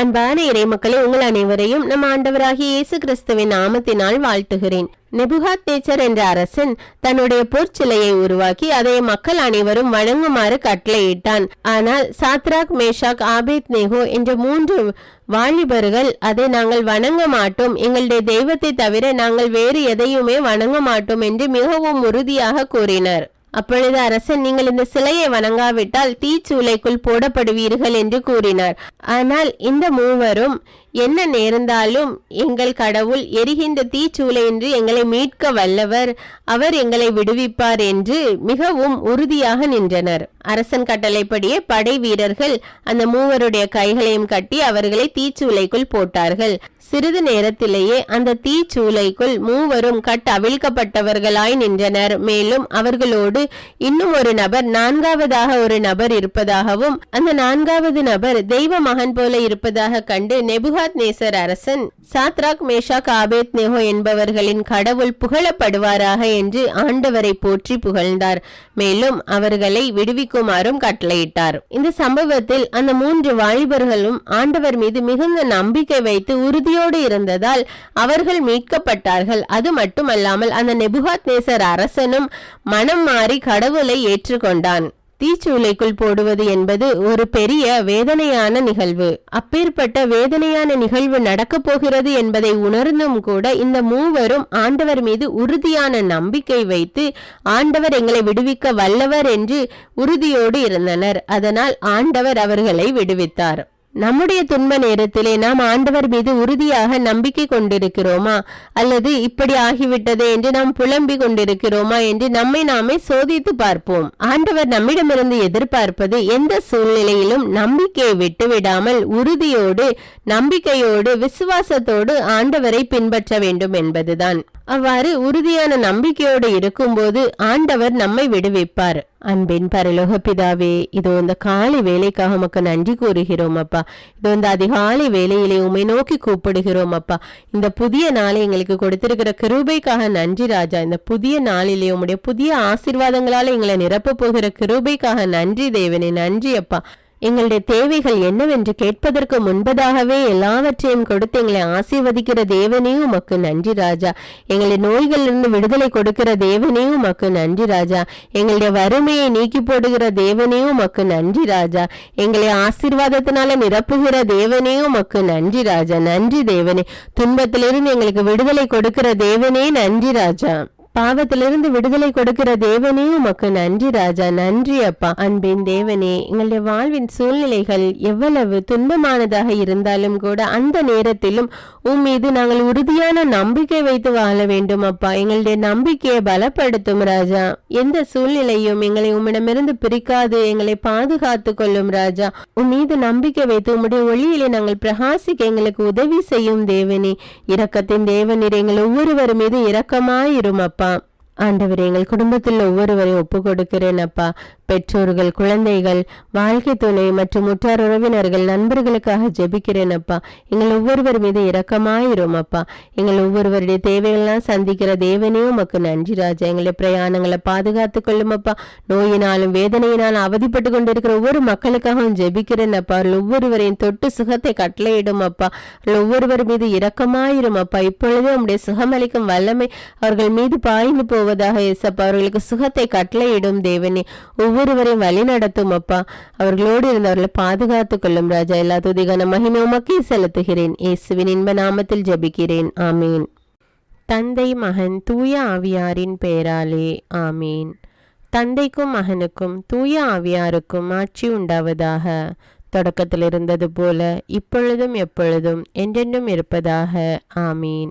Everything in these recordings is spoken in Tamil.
அன்பான இறைமக்களே உங்கள் அனைவரையும் நம் ஆண்டவராகிய இயேசு கிறிஸ்துவின் நாமத்தினால் வாழ்த்துகிறேன். நெபுகாத் நேச்சர் என்ற அரசன் தன்னுடைய பொற்சிலையை உருவாக்கி அதை மக்கள் அனைவரும் வணங்குமாறு கட்டளையிட்டான். ஆனால் சாத்ராக் மேஷாக் ஆபேத் நேகோ என்ற மூன்று வாலிபர்கள் அதை நாங்கள் வணங்க மாட்டோம். எங்களுடைய தெய்வத்தை தவிர நாங்கள் வேறு எதையுமே வணங்க மாட்டோம் என்று மிகவும் உறுதியாக கூறினர். அப்பொழுது அரசன் நீங்கள் இந்த சிலையை வணங்காவிட்டால் தீச்சூளைக்குள் போடப்படுவீர்கள் என்று கூறினார். ஆனால் இந்த மூவரும் என்ன நேர்ந்தாலும் எங்கள் கடவுள் எரிகின்ற தீச்சூளையின்றி எங்களை மீட்க வல்லவர். அவர் எங்களை விடுவிப்பார் என்று மிகவும் உறுதியாக நின்றனர். அரசன் கட்டளைப்படியே படை வீரர்கள் அந்த மூவருடைய கைகளையும் கட்டி அவர்களை தீச்சூளைக்குள் போட்டார்கள். சிறிது நேரத்திலேயே அந்த தீச்சூளைக்குள் மூவரும் கட் அவிழ்க்கப்பட்டவர்களாய் நின்றனர். மேலும் அவர்களோடு இன்னும் ஒரு நபர் நான்காவதாக ஒரு நபர் இருப்பதாகவும் அந்த நான்காவது நபர் தெய்வ மகன் போல இருப்பதாக கண்டு நேபுகாத் நேசர் அரசன் சாத்ராக் மேஷாக் ஆபேத் நேஹோ என்பவர்களின் கடவுள் புகழப்படுவாராக என்று ஆண்டவரை போற்றி புகழ்ந்தார். மேலும் அவர்களை விடுவிக்குமாறும் கட்டளையிட்டார். இந்த சம்பவத்தில் அந்த மூன்று வாலிபர்களும் ஆண்டவர் மீது மிகுந்த நம்பிக்கை வைத்து உறுதியோடு இருந்ததால் அவர்கள் மீட்கப்பட்டார்கள். அது மட்டுமல்லாமல் அந்த நெபுகாத் நேசர் அரசனும் மனம் மாறி கடவுளை ஏற்றுக்கொண்டான். தீச்சூளைக்குள் போடுவது என்பது ஒரு பெரிய வேதனையான நிகழ்வு. அப்பேற்பட்ட வேதனையான நிகழ்வு நடக்கப் போகிறது என்பதை உணர்ந்தும் கூட இந்த மூவரும் ஆண்டவர் மீது உறுதியான நம்பிக்கை வைத்து ஆண்டவர் எங்களை விடுவிக்க வல்லவர் என்று உறுதியோடு இருந்தனர். அதனால் ஆண்டவர் அவர்களை விடுவித்தார். நம்முடைய துன்ப நேரத்திலே நாம் ஆண்டவர் மீது உறுதியாக நம்பிக்கை கொண்டிருக்கிறோமா? அல்லது இப்படி ஆகிவிட்டதே என்று நாம் புலம்பி கொண்டிருக்கிறோமா என்று நம்மை நாமே சோதித்து பார்ப்போம். ஆண்டவர் நம்மிடமிருந்து எதிர்பார்ப்பது எந்த சூழ்நிலையிலும் நம்பிக்கையை விட்டுவிடாமல் உறுதியோடு நம்பிக்கையோடு விசுவாசத்தோடு ஆண்டவரை பின்பற்ற வேண்டும் என்பதுதான். அவ்வாறு உறுதியான நம்பிக்கையோடு இருக்கும்போது ஆண்டவர் நம்மை விடுவிப்பார். அன்பின் பரலோக பிதாவே இதோ இந்த காலை வேலைக்காக உமக்கு நன்றி கூறுகிறோம் அப்பா. இதோ இந்த அதிகாலை வேலையிலே உமை நோக்கி கூப்பிடுகிறோம் அப்பா. இந்த புதிய நாளை எங்களுக்கு கொடுத்திருக்கிற கிருபைக்காக நன்றி ராஜா. இந்த புதிய நாளிலே உம்முடைய புதிய ஆசீர்வாதங்களால எங்களை நிரப்பப் போகிற கிருபைக்காக நன்றி தேவனே நன்றி அப்பா. எங்களுடைய தேவைகள் என்னவென்று கேட்பதற்கு முன்பதாகவே எல்லாவற்றையும் கொடுத்து எங்களை ஆசீர்வதிக்கிற தேவனே உமக்கு நன்றி ராஜா. எங்களுடைய நோய்களிலிருந்து விடுதலை கொடுக்கிற தேவனே உமக்கு நன்றி ராஜா. எங்களுடைய வறுமையை நீக்கி போடுகிற தேவனே உமக்கு நன்றி ராஜா. எங்களை ஆசீர்வாதத்தினால நிரப்புகிற தேவனே உமக்கு நன்றி ராஜா. நன்றி தேவனே. துன்பத்திலிருந்து எங்களுக்கு விடுதலை கொடுக்கிற தேவனே நன்றி ராஜா. பாவத்திலிருந்து விடுதலை கொடுக்கிற தேவனே உமக்கு நன்றி ராஜா நன்றி அப்பா. அன்பின் தேவனே எங்களுடைய வாழ்வின் சூழ்நிலைகள் எவ்வளவு துன்பமானதாக இருந்தாலும் கூட அந்த நேரத்திலும் உம் மீது நாங்கள் உறுதியான நம்பிக்கை வைத்து வாழ வேண்டும் அப்பா. எங்களுடைய நம்பிக்கையை பலப்படுத்தும் ராஜா. எந்த சூழ்நிலையும் எங்களை உம்மிடமிருந்து பிரிக்காது எங்களை பாதுகாத்து கொள்ளும் ராஜா. உம் மீது நம்பிக்கை வைத்து உம்முடைய ஒளியிலே நாங்கள் பிரகாசிக்க எங்களுக்கு உதவி செய்யும் தேவனே. இரக்கத்தின் தேவனீர் எங்கள் ஒவ்வொருவர் மீது இரக்கமாயிரும் அப்பா ஆண்டவர் எங்கள் குடும்பத்தில் ஒவ்வொருவரையும் ஒப்பு கொடுக்கிறேன் அப்பா. பெற்றோர்கள் குழந்தைகள் வாழ்க்கை துணை மற்றும் உற்றார் உறவினர்கள் நண்பர்களுக்காக ஜெபிக்கிறேன் அப்பா. எங்கள் ஒவ்வொருவர் மீது இரக்கமாயிரும் அப்பா. எங்கள் ஒவ்வொருவருடைய தேவைகள்லாம் சந்திக்கிற தேவனே உமக்கு நன்றி ராஜா. எங்களுடைய பிரயாணங்களை பாதுகாத்து கொள்ளும் அப்பா. நோயினாலும் வேதனையினாலும் அவதிப்பட்டு கொண்டிருக்கிற ஒவ்வொரு மக்களுக்காகவும் ஜெபிக்கிறேன் அப்பா. அவர்கள் ஒவ்வொருவரையும் தொட்டு சுகத்தை கட்டளையிடும் அப்பா. அவர்கள் ஒவ்வொருவர் மீது இரக்கமாயிரும் அப்பா. இப்பொழுதே உம்முடைய சுகமளிக்கும் வல்லமை அவர்கள் மீது பாய்ந்து போவதாக இயேசப்பா அவர்களுக்கு சுகத்தை கட்டளையிடும் தேவனே. ஒவ்வொரு ஒவ்வொருவரையும் வழி நடத்தும் அப்பா. அவர்களோடு இருந்தவர்களை பாதுகாத்து கொள்ளும் ராஜா எல்லா துதிகான மகிமை உமக்கே செலுத்துகிறேன். இயேசுவின் இன்ப நாமத்தில் ஜெபிக்கிறேன். ஆமீன். தந்தை மகன் தூய ஆவியாரின் பெயராலே. ஆமீன். தந்தைக்கும் மகனுக்கும் தூய ஆவியாருக்கும் ஆட்சி உண்டாவதாக. தொடக்கத்தில் இருந்தது போல இப்பொழுதும் எப்பொழுதும் என்றென்றும் இருப்பதாக. ஆமீன்.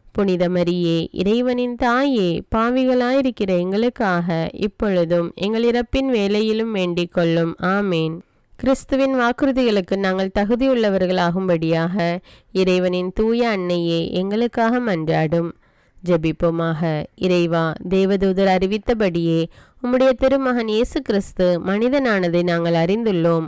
புனித மரியே இறைவனின் தாயே பாவிகளாயிருக்கிற எங்களுக்காக இப்பொழுதும் எங்கள் இறப்பின் வேலையிலும் வேண்டிக் கொள்ளும். ஆமேன். கிறிஸ்துவின் வாக்குறுதிகளுக்கு நாங்கள் தகுதியுள்ளவர்களாகும்படியாக இறைவனின் தூய அன்னையே எங்களுக்காக மன்றாடும். ஜெபிப்போமாக. இறைவா தேவதூதர் அறிவித்தபடியே உம்முடைய திருமகன் இயேசு கிறிஸ்து மனிதனானதை நாங்கள் அறிந்துள்ளோம்.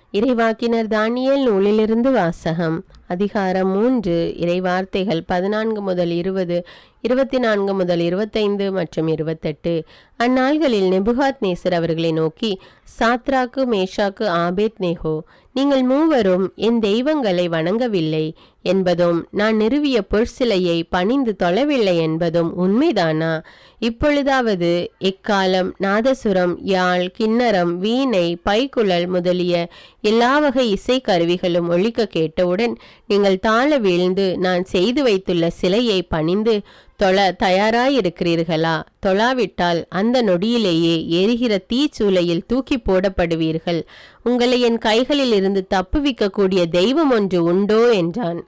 இறைவாக்கினர் தானியல் நூலிலிருந்து வாசகம். அதிகாரம் மூன்று. இறைவார்த்தைகள் பதினான்கு முதல் இருபது இருபத்தி நான்கு முதல் இருபத்தைந்து மற்றும் இருபத்தெட்டு. அந்நாள்களில் நெபுகாத் நேசர் அவர்களை நோக்கி சாத்ராக்கு மேஷாக்கு ஆபேத் நேஹோ நீங்கள் மூவரும் என் தெய்வங்களை வணங்கவில்லை என்பதும் நான் நிறுவிய பொற்சிலையை பணிந்து தொலைவில்லை என்பதும் உண்மைதானா? இப்பொழுதாவது எக்காலம் நாதசுரம் யாழ் கிண்ணரம் வீணை பைக்குழல் முதலிய எல்லா வகை இசை கருவிகளும் ஒழிக்க கேட்டவுடன் நீங்கள் தாழ வீழ்ந்து நான் செய்து வைத்துள்ள சிலையை பணிந்து தொழ தயாராயிருக்கிறீர்களா? தொழாவிட்டால் அந்த நொடியிலேயே எரிகிற தீச்சூளையில் தூக்கி போடப்படுவீர்கள். உங்களை என் கைகளில் இருந்து தப்புவிக்கக்கூடிய தெய்வம் ஒன்று உண்டோ? என்றான்.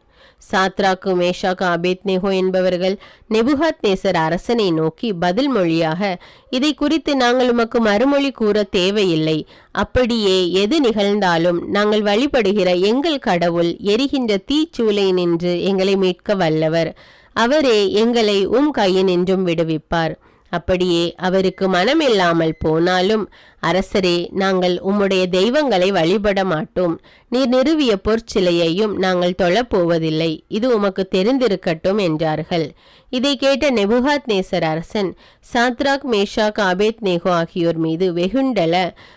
சாத்ராக்கு மேஷாக்கு அபேத்னேகோ என்பவர்கள் நெபுகாத் நேசர் அரசனை நோக்கி பதில் மொழியாக இதை குறித்து நாங்கள் உமக்கு மறுமொழி கூற தேவையில்லை. அப்படியே எது நிகழ்ந்தாலும் நாங்கள் வழிபடுகிற எங்கள் கடவுள் எரிகின்ற தீச்சூளை நின்று எங்களை மீட்க வல்லவர். அவரே எங்களை உம் கையினின்றும் விடுவிப்பார். அப்படியே அவருக்கு மனமில்லாமல் போனாலும் அரசரே நாங்கள் உம்முடைய தெய்வங்களை வழிபட மாட்டோம். நீர் நிறுவிய பொற்சிலையையும் நாங்கள் தொழப்போவதில்லை. இது உமக்கு தெரிந்திருக்கட்டும் என்றார்கள். இதை கேட்ட நெபுகாத் நேசர் அரசன் சாத்ராக் மேஷாக் ஆபேத் நேகோ ஆகியோர் மீது வெகுண்டல.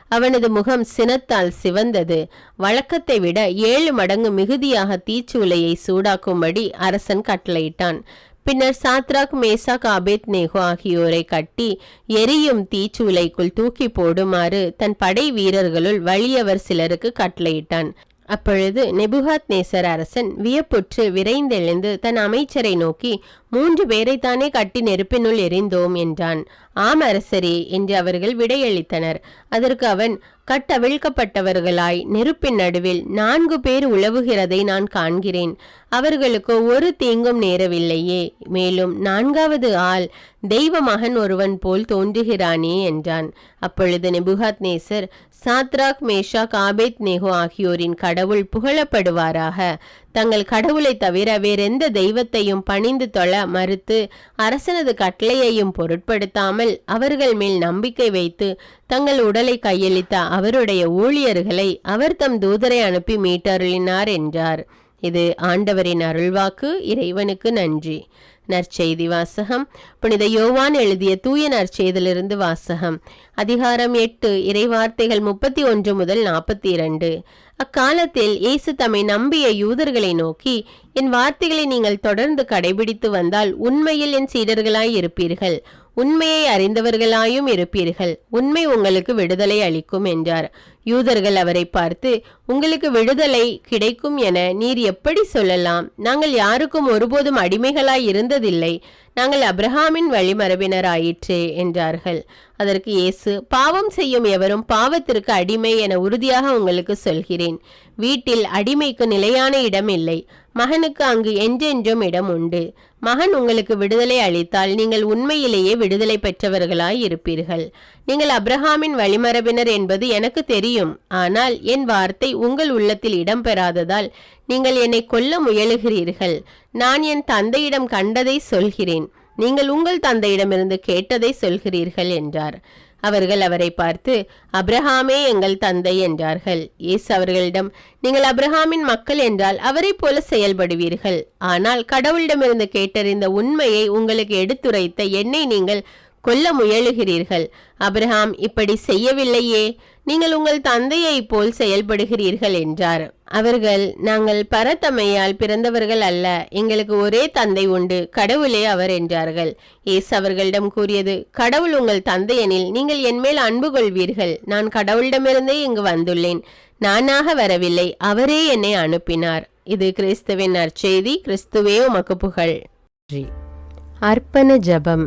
அவனது முகம் சினத்தால் சிவந்தது. வழக்கத்தை விட ஏழு மடங்கு மிகுதியாக தீச்சூளையை சூடாக்கும்படி அரசன் கட்டளையிட்டான். பின்னர் சாத்ராக் மேசாக் அபேத் நேகோ ஆகியோரை கட்டி எரியும் தீச்சூளைக்குள் தூக்கி போடுமாறு தன் படை வீரர்களுள் வலியவர் சிலருக்கு கட்டளையிட்டான். அப்பொழுது நெபுகாத் நேசர் அரசன் வியப்புற்று விரைந்தெழுந்து தன் அமைச்சரை நோக்கி மூன்று பேரைத்தானே கட்டி நெருப்பினுள் எரிந்தோம் என்றான். ஆம் அரசரே என்று அவர்கள் விடையளித்தனர். அதற்கு அவன் கட்டவிழ்க்கப்பட்டவர்களாய் நெருப்பின் நடுவில் நான்கு பேர் உழவுகிறதை நான் காண்கிறேன். அவர்களுக்கு ஒரு தீங்கும் நேரவில்லையே மேலும் நான்காவது ஆள் தெய்வ மகன் ஒருவன் போல் தோன்றுகிறானே என்றான். அப்பொழுது நெபுகாத் நேசர் சாத்ராக் மேஷா காபேத் நேகோ ஆகியோரின் கடவுள் புகழப்படுவாராக. தங்கள் கடவுளை தவிர வேறெந்த தெய்வத்தையும் பணிந்து தொழ மறுத்து அரசனது கட்டளையையும் பொருட்படுத்தாமல் அவர்கள் மேல் நம்பிக்கை வைத்து தங்கள் உடலை கையளித்த அவருடைய ஊழியர்களை அவர் தம் தூதரை அனுப்பி மீட்டருளினார் என்றார். இது ஆண்டவரின் அருள்வாக்கு. இறைவனுக்கு நன்றி. நற்செய்தி வாசகம். புனித யோவான் எழுதிய தூய நற்செய்திலிருந்து வாசகம். அதிகாரம் எட்டு இறைவார்த்தைகள் முப்பத்தி ஒன்று முதல் நாற்பத்தி இரண்டு அக்காலத்தில் இயேசு தம்மை நம்பிய யூதர்களை நோக்கி என் வார்த்தைகளை நீங்கள் தொடர்ந்து கடைபிடித்து வந்தால் உண்மையில் என் சீடர்களாய் இருப்பீர்கள். உண்மையை அறிந்தவர்களாயும் இருப்பீர்கள். உண்மை உங்களுக்கு விடுதலை அளிக்கும் என்றார். யூதர்கள் அவரை பார்த்து உங்களுக்கு விடுதலை கிடைக்கும் என நீர் எப்படி சொல்லலாம்? நாங்கள் யாருக்கும் ஒருபோதும் அடிமைகளாய் இருந்ததில்லை. நாங்கள் அப்ரஹாமின் வழிமரபினராயிற்றே என்றார்கள். அதற்கு இயேசு பாவம் செய்யும் எவரும் பாவத்திற்கு அடிமை என உறுதியாக உங்களுக்கு சொல்கிறேன். வீட்டில் அடிமைக்கு நிலையான இடம் இல்லை. மகனுக்கு அங்கு என்றென்றும் இடம் உண்டு. மகன் உங்களுக்கு விடுதலை அளித்தால் நீங்கள் உண்மையிலேயே விடுதலை பெற்றவர்களாய் இருப்பீர்கள். நீங்கள் அப்ரஹாமின் வழிமரபினர் என்பது எனக்கு தெரியும். ஆனால் என் வார்த்தை உங்கள் உள்ளத்தில் இடம் பெறாததால் நீங்கள் என்னை கொல்ல முயலுகிறீர்கள். நான் என் தந்தையிடம் கண்டதை சொல்கிறேன். நீங்கள் உங்கள் தந்தையிடமிருந்து கேட்டதை சொல்கிறீர்கள் என்றார். அவர்கள் அவரை பார்த்து அப்ரஹாமே எங்கள் தந்தை என்றார்கள். இயேசு அவர்களிடம் நீங்கள் அப்ரஹாமின் மக்கள் என்றால் அவரைப் போல செயல்படுவீர்கள். ஆனால் கடவுளிடமிருந்து கேட்டறிந்த உண்மையை உங்களுக்கு எடுத்துரைத்த என்னை நீங்கள் கொல்ல முயலுகிறீர்கள். அப்ரஹாம் இப்படி செய்யவில்லையே. நீங்கள் உங்கள் தந்தையைப் போல் செயல்படுகிறீர்கள் என்றார். அவர்கள் நாங்கள் பரத்தமையால் பிறந்தவர்கள் அல்ல. எங்களுக்கு ஒரே தந்தை உண்டு. கடவுளே அவர் என்றார்கள். ஏசு அவர்களிடம் கூறியது கடவுள் உங்கள் தந்தையெனில் நீங்கள் என்மேல் அன்பு கொள்வீர்கள். நான் கடவுளிடமிருந்தே இங்கு வந்துள்ளேன். நானாக வரவில்லை. அவரே என்னை அனுப்பினார். இது கிறிஸ்துவின் நற்செய்தி. கிறிஸ்துவே உமக்கு புகழ். அர்ப்பண ஜபம்.